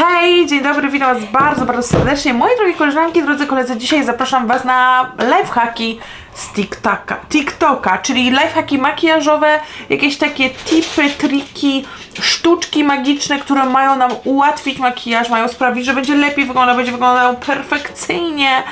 Hej, dzień dobry, witam Was bardzo, bardzo serdecznie. Moje drogie koleżanki, drodzy koledzy, dzisiaj zapraszam Was na lifehacki z TikToka, TikToka, czyli lifehacki makijażowe, jakieś takie tipy, triki, sztuczki magiczne, które mają nam ułatwić makijaż, mają sprawić, że będzie lepiej wyglądał, będzie wyglądał perfekcyjnie.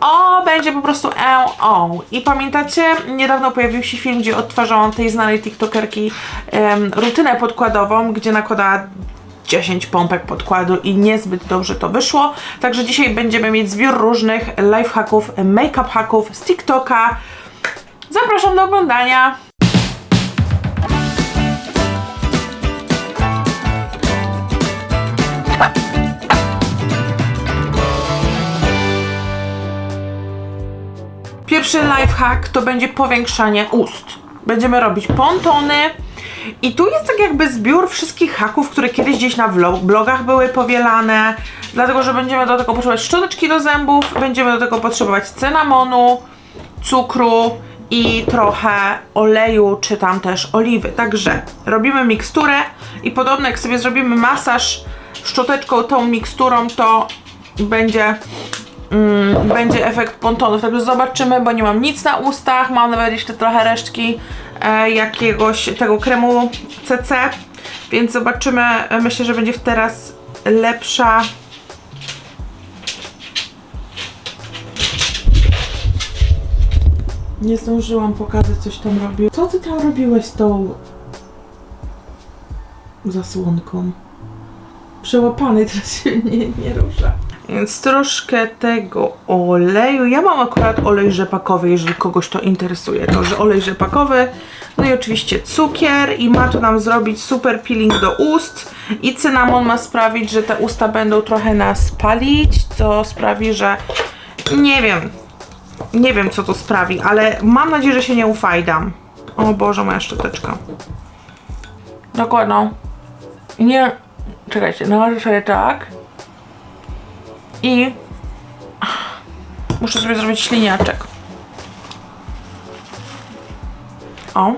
O, będzie po prostu e o. I pamiętacie, niedawno pojawił się film, gdzie odtwarzałam tej znanej TikTokerki em, rutynę podkładową, gdzie nakładała 10 pompek podkładu i niezbyt dobrze to wyszło. Także dzisiaj będziemy mieć zbiór różnych lifehacków, make-up hacków z TikToka. Zapraszam do oglądania. Pierwszy lifehack to będzie powiększanie ust. Będziemy robić pontony. I tu jest tak jakby zbiór wszystkich haków, które kiedyś gdzieś na blogach były powielane. Dlatego, że będziemy do tego potrzebować szczoteczki do zębów, będziemy do tego potrzebować cynamonu, cukru i trochę oleju, czy tam też oliwy. Także robimy miksturę i podobno jak sobie zrobimy masaż szczoteczką, tą miksturą, to będzie mm, będzie efekt pontonów. Także zobaczymy, bo nie mam nic na ustach. Mam nawet jeszcze trochę resztki jakiegoś tego kremu CC, więc zobaczymy. E, Myślę, że będzie teraz lepsza. Nie zdążyłam pokazać, coś tam robił. Co ty tam robiłeś z tą zasłonką? Przełapany teraz się nie, nie rusza. Więc troszkę tego oleju. Ja mam akurat olej rzepakowy, jeżeli kogoś to interesuje. To, że olej rzepakowy. No i oczywiście cukier i ma to nam zrobić super peeling do ust. I cynamon ma sprawić, że te usta będą trochę nas palić, co sprawi, że nie wiem. Nie wiem co to sprawi, ale mam nadzieję, że się nie ufajdam. O Boże, moja szczoteczka. Dokładnie. Nie. Czekajcie, nałożę sobie tak. I muszę sobie zrobić śliniaczek. O.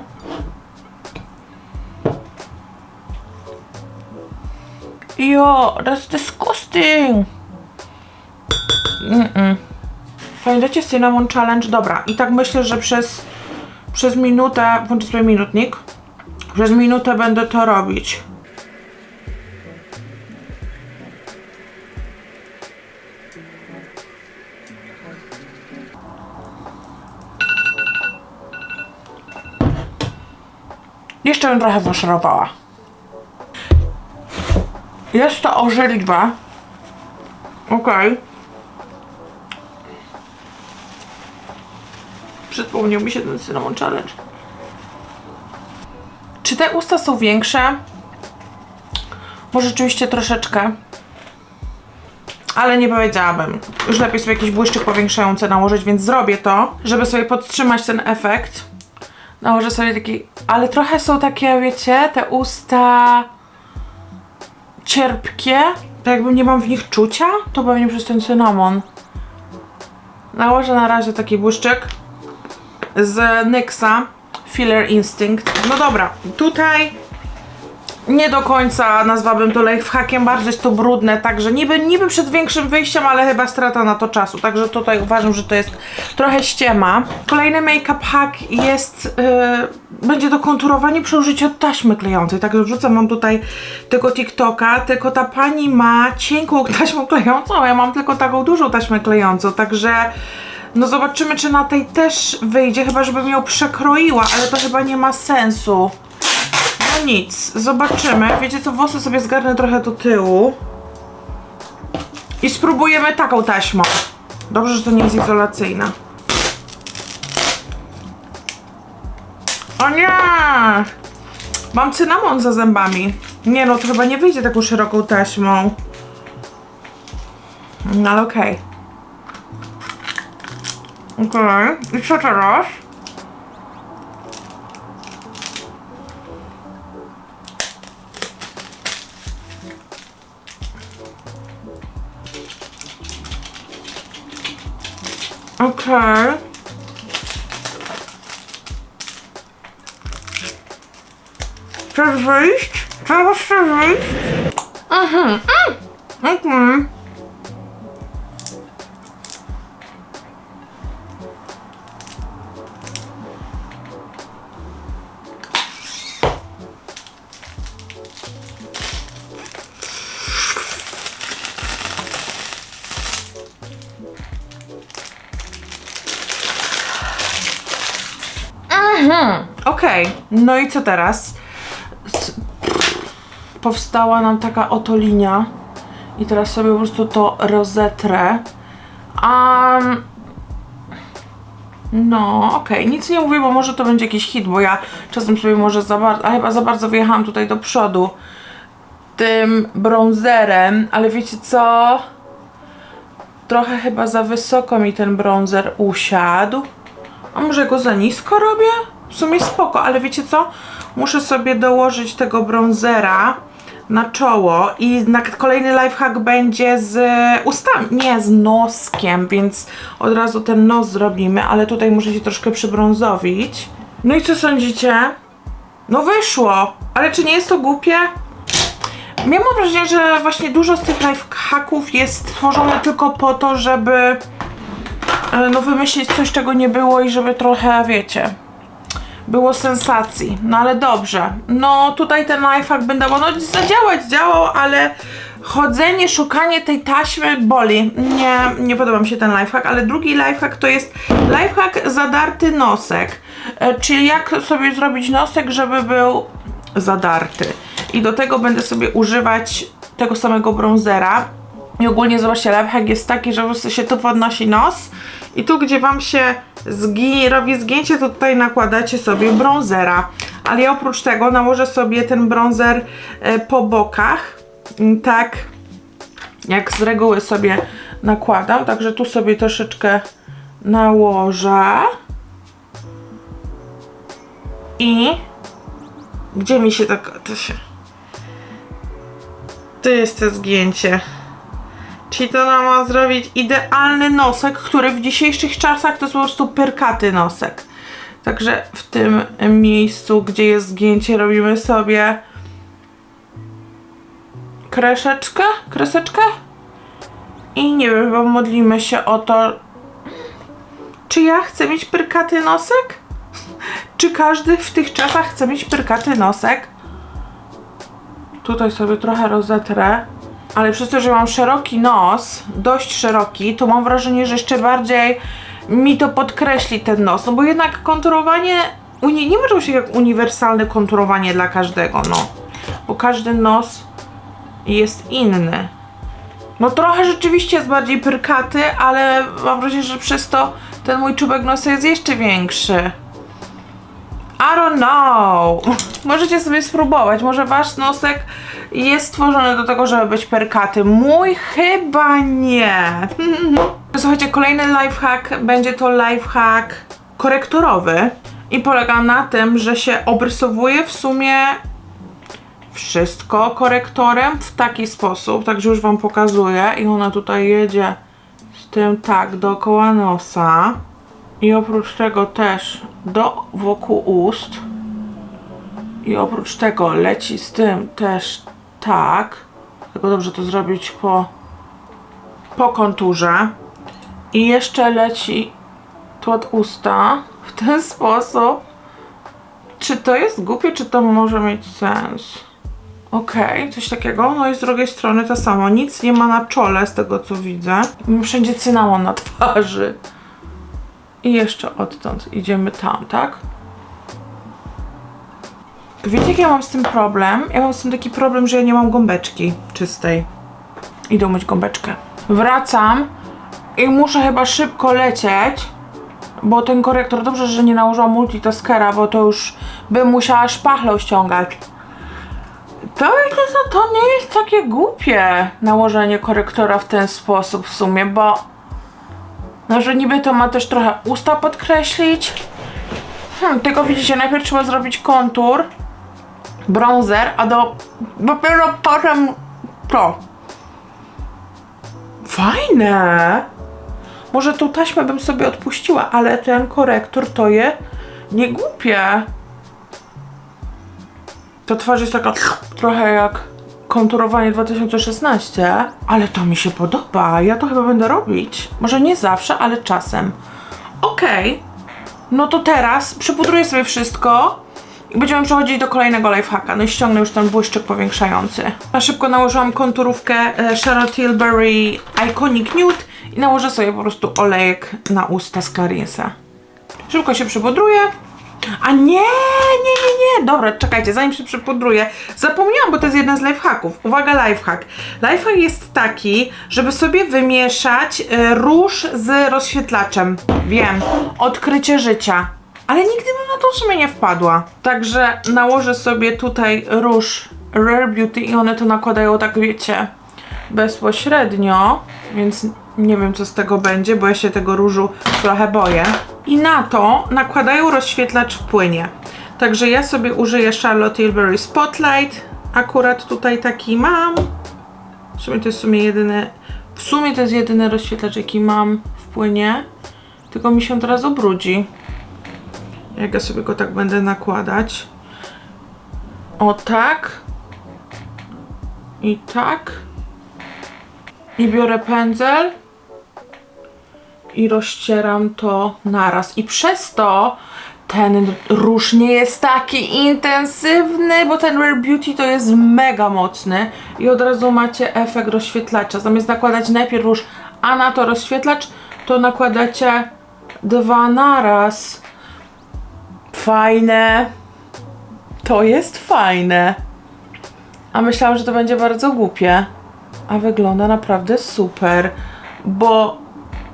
Jo, that's disgusting. Mm-mm. Pamiętacie Cinnamon Challenge? Dobra, i tak myślę, że przez, przez minutę, włączę sobie minutnik, przez minutę będę to robić. Jeszcze bym trochę faszerowała. Jest to ożeliwa. Okej. Przypomniał mi się ten Cinnamon Challenge. Czy te usta są większe? Może rzeczywiście troszeczkę. Ale nie powiedziałabym. Już lepiej sobie jakiś błyszczyk powiększający nałożyć, więc zrobię to, żeby sobie podtrzymać ten efekt. Nałożę sobie taki. Ale trochę są takie, wiecie, te usta cierpkie. Tak jakby nie mam w nich czucia, to pewnie przez ten cynamon. Nałożę na razie taki błyszczyk z NYXa Filler Instinct. No dobra, tutaj nie do końca nazwałabym to lifehackiem, bardzo jest to brudne, także niby, niby przed większym wyjściem, ale chyba strata na to czasu, także tutaj uważam, że to jest trochę ściema. Kolejny make-up hack jest, yy, będzie to konturowanie przy użyciu taśmy klejącej, także wrzucam wam tutaj tego TikToka, tylko ta pani ma cienką taśmę klejącą, a ja mam tylko taką dużą taśmę klejącą, także no zobaczymy, czy na tej też wyjdzie, chyba żebym ją przekroiła, ale to chyba nie ma sensu. Nic, zobaczymy. Wiecie co, włosy sobie zgarnę trochę do tyłu. I spróbujemy taką taśmą. Dobrze, że to nie jest izolacyjna. O nie! Mam cynamon za zębami. Nie no, to chyba nie wyjdzie taką szeroką taśmą. No ale okej. Okej, i co teraz? Okej. Chcesz wyjść? Chcesz wyjść? Mhm. Mm. Mhm. No i co teraz? Powstała nam taka oto linia i teraz sobie po prostu to rozetrę. Um, no, okej, nic nie mówię, bo może to będzie jakiś hit, bo ja czasem sobie może za bardzo, a chyba za bardzo wyjechałam tutaj do przodu tym bronzerem, ale wiecie co? Trochę chyba za wysoko mi ten bronzer usiadł. A może go za nisko robię? W sumie spoko, ale wiecie co? Muszę sobie dołożyć tego bronzera na czoło i na kolejny lifehack będzie z ustami, nie z noskiem, więc od razu ten nos zrobimy, ale tutaj muszę się troszkę przybrązowić. No i co sądzicie? No wyszło, ale czy nie jest to głupie? Miałam wrażenie, że właśnie dużo z tych lifehacków jest stworzone tylko po to, żeby e, no wymyślić coś, czego nie było i żeby trochę, wiecie, było sensacji. No ale dobrze. No tutaj ten lifehack będę, no zadziałać działał, ale chodzenie, szukanie tej taśmy boli. Nie, nie podoba mi się ten lifehack, ale drugi lifehack to jest lifehack zadarty nosek. E, Czyli jak sobie zrobić nosek, żeby był zadarty. I do tego będę sobie używać tego samego bronzera. I ogólnie zobaczcie, lifehack jest taki, że po prostu się tu podnosi nos i tu, gdzie wam się zgi robi zgięcie, to tutaj nakładacie sobie bronzera. Ale ja oprócz tego nałożę sobie ten bronzer e, po bokach, mm, tak jak z reguły sobie nakładam. Także tu sobie troszeczkę nałożę. I gdzie mi się tak. To się. Tu jest to zgięcie. Czyli to nam ma zrobić idealny nosek, który w dzisiejszych czasach to jest po prostu perkaty nosek. Także w tym miejscu, gdzie jest zgięcie, robimy sobie kreseczkę, kreseczkę i nie wiem, chyba modlimy się o to, czy ja chcę mieć perkaty nosek? Czy każdy w tych czasach chce mieć perkaty nosek? Tutaj sobie trochę rozetrę. Ale przez to, że mam szeroki nos, dość szeroki, to mam wrażenie, że jeszcze bardziej mi to podkreśli ten nos. No bo jednak konturowanie, uni- nie ma czegoś jak uniwersalne konturowanie dla każdego, no. Bo każdy nos jest inny. No trochę rzeczywiście jest bardziej pyrkaty, ale mam wrażenie, że przez to ten mój czubek nosa jest jeszcze większy. I don't know. Możecie sobie spróbować. Może wasz nosek jest stworzony do tego, żeby być perkaty. Mój chyba nie. Słuchajcie, kolejny lifehack będzie to lifehack korektorowy i polega na tym, że się obrysowuje w sumie wszystko korektorem w taki sposób, także już wam pokazuję i ona tutaj jedzie z tym tak dookoła nosa i oprócz tego też do wokół ust i oprócz tego leci z tym też tak tylko dobrze to zrobić po po konturze i jeszcze leci tu od usta w ten sposób czy to jest głupie, czy to może mieć sens? Okej, coś takiego. No i z drugiej strony to samo. Nic nie ma na czole z tego co widzę. Wszędzie cynamon na twarzy. I jeszcze odtąd idziemy tam, tak? Wiecie, jaki ja mam z tym problem? Ja mam z tym taki problem, że ja nie mam gąbeczki czystej. Idę umyć gąbeczkę. Wracam i muszę chyba szybko lecieć, bo ten korektor, dobrze, że nie nałożyłam multitaskera, bo to już bym musiała szpachlą ściągać. To to nie jest takie głupie nałożenie korektora w ten sposób w sumie, bo no, że niby to ma też trochę usta podkreślić. Hmm, tylko widzicie, najpierw trzeba zrobić kontur, bronzer, a do dopiero potem to. Fajne! Może tą taśmę bym sobie odpuściła, ale ten korektor to je nie głupie. Ta twarz jest taka trochę jak konturowanie 2016, ale to mi się podoba. Ja to chyba będę robić. Może nie zawsze, ale czasem. Okej. No to teraz przypudruję sobie wszystko i będziemy przechodzić do kolejnego lifehacka. No i ściągnę już ten błyszczyk powiększający. Na szybko nałożyłam konturówkę e, Charlotte Tilbury Iconic Nude i nałożę sobie po prostu olejek na usta z Clarinsa. Szybko się przypudruję. A nie, nie, nie, nie. Dobra, czekajcie, zanim się przypudruję. Zapomniałam, bo to jest jeden z lifehacków. Uwaga, lifehack. Lifehack jest taki, żeby sobie wymieszać e, róż z rozświetlaczem. Wiem, odkrycie życia. Ale nigdy bym na to w sumie nie wpadła. Także nałożę sobie tutaj róż Rare Beauty i one to nakładają tak, wiecie, bezpośrednio, więc nie wiem co z tego będzie, bo ja się tego różu trochę boję. I na to nakładają rozświetlacz w płynie. Także ja sobie użyję Charlotte Tilbury Spotlight. Akurat tutaj taki mam. W sumie to jest w sumie jedyny, w sumie to jest jedyny rozświetlacz jaki mam w płynie. Tylko mi się teraz obrudzi. Jak ja sobie go tak będę nakładać. O tak. I tak. I biorę pędzel. I rozcieram to naraz. I przez to ten róż nie jest taki intensywny, bo ten Rare Beauty to jest mega mocny. I od razu macie efekt rozświetlacza. Zamiast nakładać najpierw róż, a na to rozświetlacz, to nakładacie dwa naraz. Fajne. To jest fajne. A myślałam, że to będzie bardzo głupie. A wygląda naprawdę super. Bo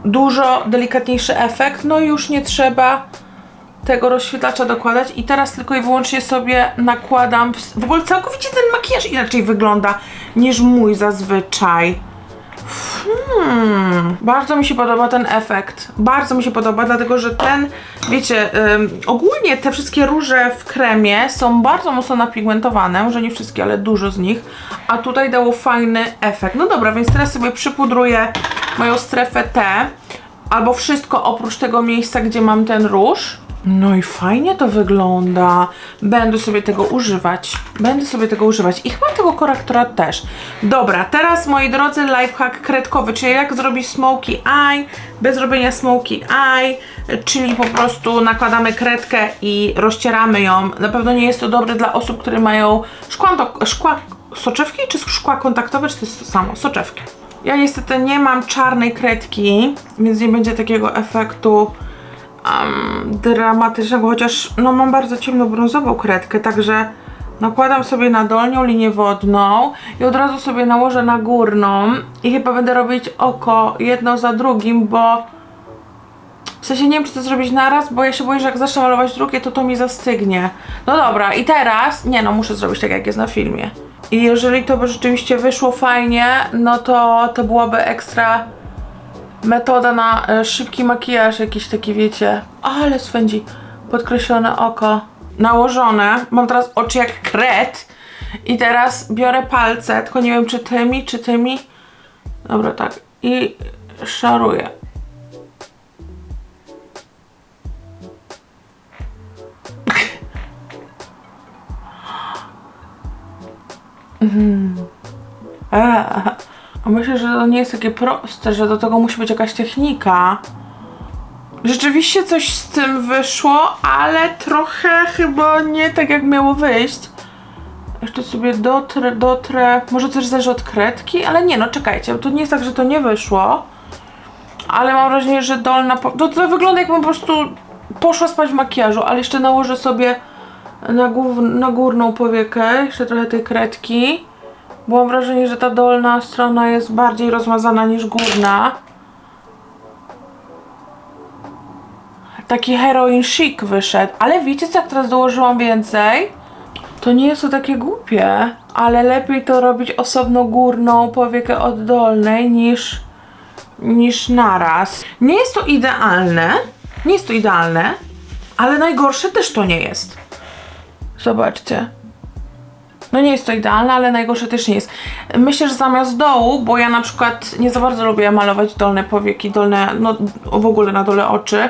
dużo delikatniejszy efekt, no już nie trzeba tego rozświetlacza dokładać i teraz tylko i wyłącznie sobie nakładam, w ogóle całkowicie ten makijaż inaczej wygląda niż mój zazwyczaj. Hmm, bardzo mi się podoba ten efekt. Bardzo mi się podoba, dlatego że ten, wiecie, ym, ogólnie te wszystkie róże w kremie są bardzo mocno napigmentowane, może nie wszystkie, ale dużo z nich, a tutaj dało fajny efekt. No dobra, więc teraz sobie przypudruję moją strefę T, albo wszystko oprócz tego miejsca, gdzie mam ten róż. No i fajnie to wygląda. Będę sobie tego używać. Będę sobie tego używać. I chyba tego korektora też. Dobra, teraz moi drodzy lifehack kredkowy, czyli jak zrobić smoky eye bez robienia smoky eye, czyli po prostu nakładamy kredkę i rozcieramy ją. Na pewno nie jest to dobre dla osób, które mają szkła, szkła soczewki czy szkła kontaktowe, czy to jest to samo? Soczewki. Ja niestety nie mam czarnej kredki, więc nie będzie takiego efektu um, dramatycznego, chociaż no mam bardzo ciemnobrązową kredkę, także nakładam sobie na dolnią linię wodną i od razu sobie nałożę na górną i chyba będę robić oko jedno za drugim, bo w sensie nie wiem, czy to zrobić naraz, bo ja się boję, że jak zacznę malować drugie, to to mi zastygnie. No dobra, i teraz, nie no, muszę zrobić tak, jak jest na filmie. I jeżeli to by rzeczywiście wyszło fajnie, no to to byłaby ekstra metoda na e, szybki makijaż, jakiś taki, wiecie, ale swędzi, podkreślone oko, nałożone, mam teraz oczy jak kret i teraz biorę palce, tylko nie wiem czy tymi, czy tymi, dobra tak, i szaruję. Mhm. A, a myślę, że to nie jest takie proste, że do tego musi być jakaś technika. Rzeczywiście coś z tym wyszło, ale trochę chyba nie tak jak miało wyjść. Jeszcze sobie dotrę, dotrę. Może też zależy od kredki, ale nie, no czekajcie, bo to nie jest tak, że to nie wyszło. Ale mam wrażenie, że dolna. Po... To, to wygląda jakbym po prostu poszła spać w makijażu, ale jeszcze nałożę sobie na, gów... na górną powiekę jeszcze trochę tej kredki. Bo mam wrażenie, że ta dolna strona jest bardziej rozmazana niż górna. Taki heroin chic wyszedł. Ale wiecie co, jak teraz dołożyłam więcej? To nie jest to takie głupie. Ale lepiej to robić osobno górną powiekę od dolnej niż, niż naraz. Nie jest to idealne. Nie jest to idealne. Ale najgorsze też to nie jest. Zobaczcie. No nie jest to idealne, ale najgorsze też nie jest. Myślę, że zamiast dołu, bo ja na przykład nie za bardzo lubię malować dolne powieki, dolne, no w ogóle na dole oczy.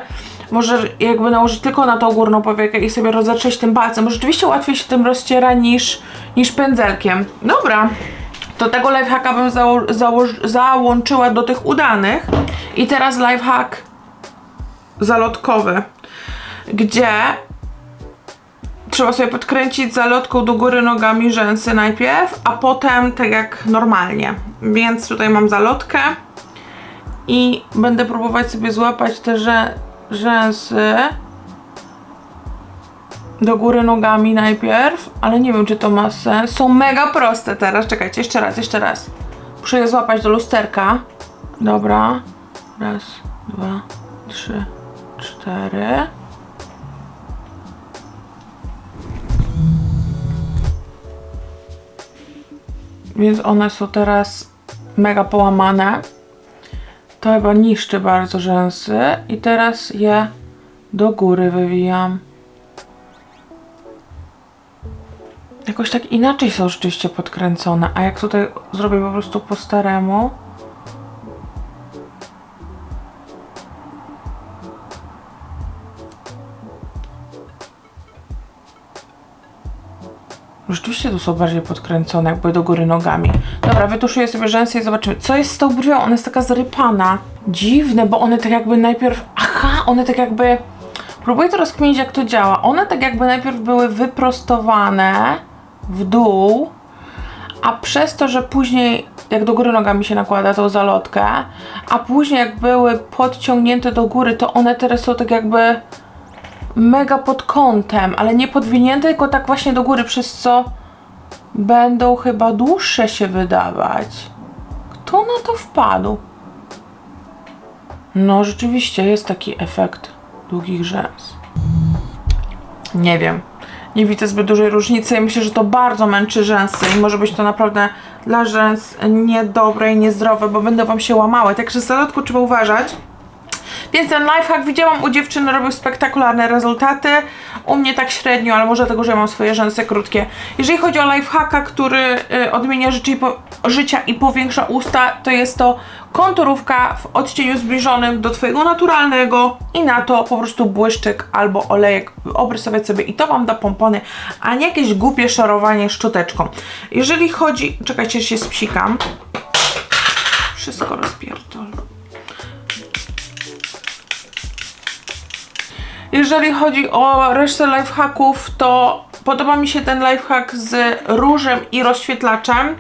Może jakby nałożyć tylko na tą górną powiekę i sobie rozetrzeć tym palcem, bo rzeczywiście łatwiej się tym rozciera niż, niż pędzelkiem. Dobra, To tego lifehacka bym zało- zało- załączyła do tych udanych. I teraz lifehack zalotkowy, gdzie trzeba sobie podkręcić zalotką do góry nogami rzęsy najpierw, a potem tak jak normalnie. Więc tutaj mam zalotkę i będę próbować sobie złapać te rzę- rzęsy do góry nogami najpierw, ale nie wiem czy to ma sens. Są mega proste teraz. Czekajcie, jeszcze raz, jeszcze raz. Muszę je złapać do lusterka. Dobra. Raz, dwa, trzy, cztery. Więc one są teraz mega połamane. To chyba niszczy bardzo rzęsy. I teraz je do góry wywijam. Jakoś tak inaczej są rzeczywiście podkręcone. A jak tutaj zrobię po prostu po staremu. Rzeczywiście tu są bardziej podkręcone, jakby do góry nogami. Dobra, wytuszuję sobie rzęsy i zobaczymy, co jest z tą brwią. Ona jest taka zarypana. Dziwne, bo one tak jakby najpierw... Aha, one tak jakby... Próbuję to rozkminić, jak to działa. One tak jakby najpierw były wyprostowane w dół, a przez to, że później, jak do góry nogami się nakłada tą zalotkę, a później jak były podciągnięte do góry, to one teraz są tak jakby mega pod kątem, ale nie podwinięte, tylko tak właśnie do góry, przez co będą chyba dłuższe się wydawać. Kto na to wpadł? No, rzeczywiście jest taki efekt długich rzęs. Nie wiem. Nie widzę zbyt dużej różnicy myślę, że to bardzo męczy rzęsy i może być to naprawdę dla rzęs niedobre i niezdrowe, bo będą wam się łamały. Także z zalotką trzeba uważać. Więc ten lifehack widziałam u dziewczyny, robił spektakularne rezultaty. U mnie tak średnio, ale może dlatego, że mam swoje rzęsy krótkie. Jeżeli chodzi o lifehacka, który y, odmienia życie i po, życia i powiększa usta, to jest to konturówka w odcieniu zbliżonym do Twojego naturalnego i na to po prostu błyszczyk albo olejek obrysować sobie i to Wam da pompony, a nie jakieś głupie szorowanie szczoteczką. Jeżeli chodzi... Czekajcie, się spsikam. Wszystko rozpierdol. Jeżeli chodzi o resztę lifehacków, to podoba mi się ten lifehack z różem i rozświetlaczem.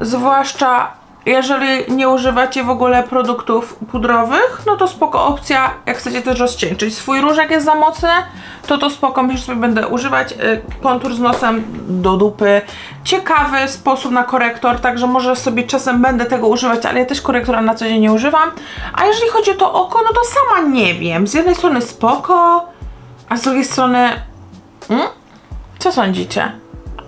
Zwłaszcza jeżeli nie używacie w ogóle produktów pudrowych, no to spoko opcja, jak chcecie też rozcieńczyć. Swój różek jest za mocny, to to spoko, myślę, sobie będę używać. Y, Kontur z nosem do dupy. Ciekawy sposób na korektor, także może sobie czasem będę tego używać, ale ja też korektora na co dzień nie używam. A jeżeli chodzi o to oko, no to sama nie wiem. Z jednej strony spoko, a z drugiej strony... Mm? Co sądzicie?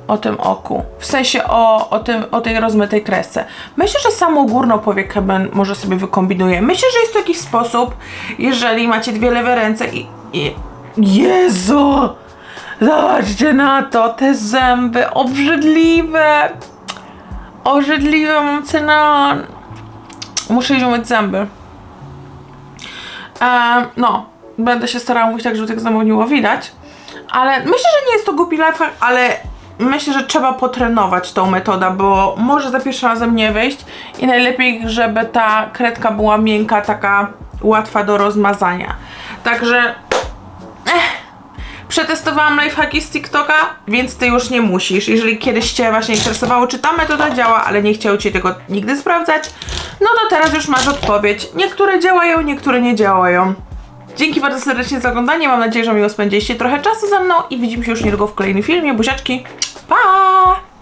O tym oku. W sensie o, o, tym, o tej rozmytej kresce. Myślę, że samą górną powiekę może sobie wykombinuję. Myślę, że jest to jakiś sposób, jeżeli macie dwie lewe ręce i... i Jezu! Zobaczcie na to, te zęby obrzydliwe! Obrzydliwe mam cynamon. Muszę iść umyć zęby. Em, no, będę się starała mówić tak, żeby tych zębów nie było widać. Ale myślę, że nie jest to głupi lifehack, ale myślę, że trzeba potrenować tą metodę, bo może za pierwszym razem nie wyjść i najlepiej, żeby ta kredka była miękka, taka łatwa do rozmazania. Także Przetestowałam lifehacki z TikToka, więc ty już nie musisz. Jeżeli kiedyś cię właśnie interesowało, czy ta metoda działa, ale nie chciał ci tego nigdy sprawdzać, no to teraz już masz odpowiedź. Niektóre działają, niektóre nie działają. Dzięki bardzo serdecznie za oglądanie. Mam nadzieję, że miło spędziliście trochę czasu ze mną i widzimy się już niedługo w kolejnym filmie. Buziaczki. 拜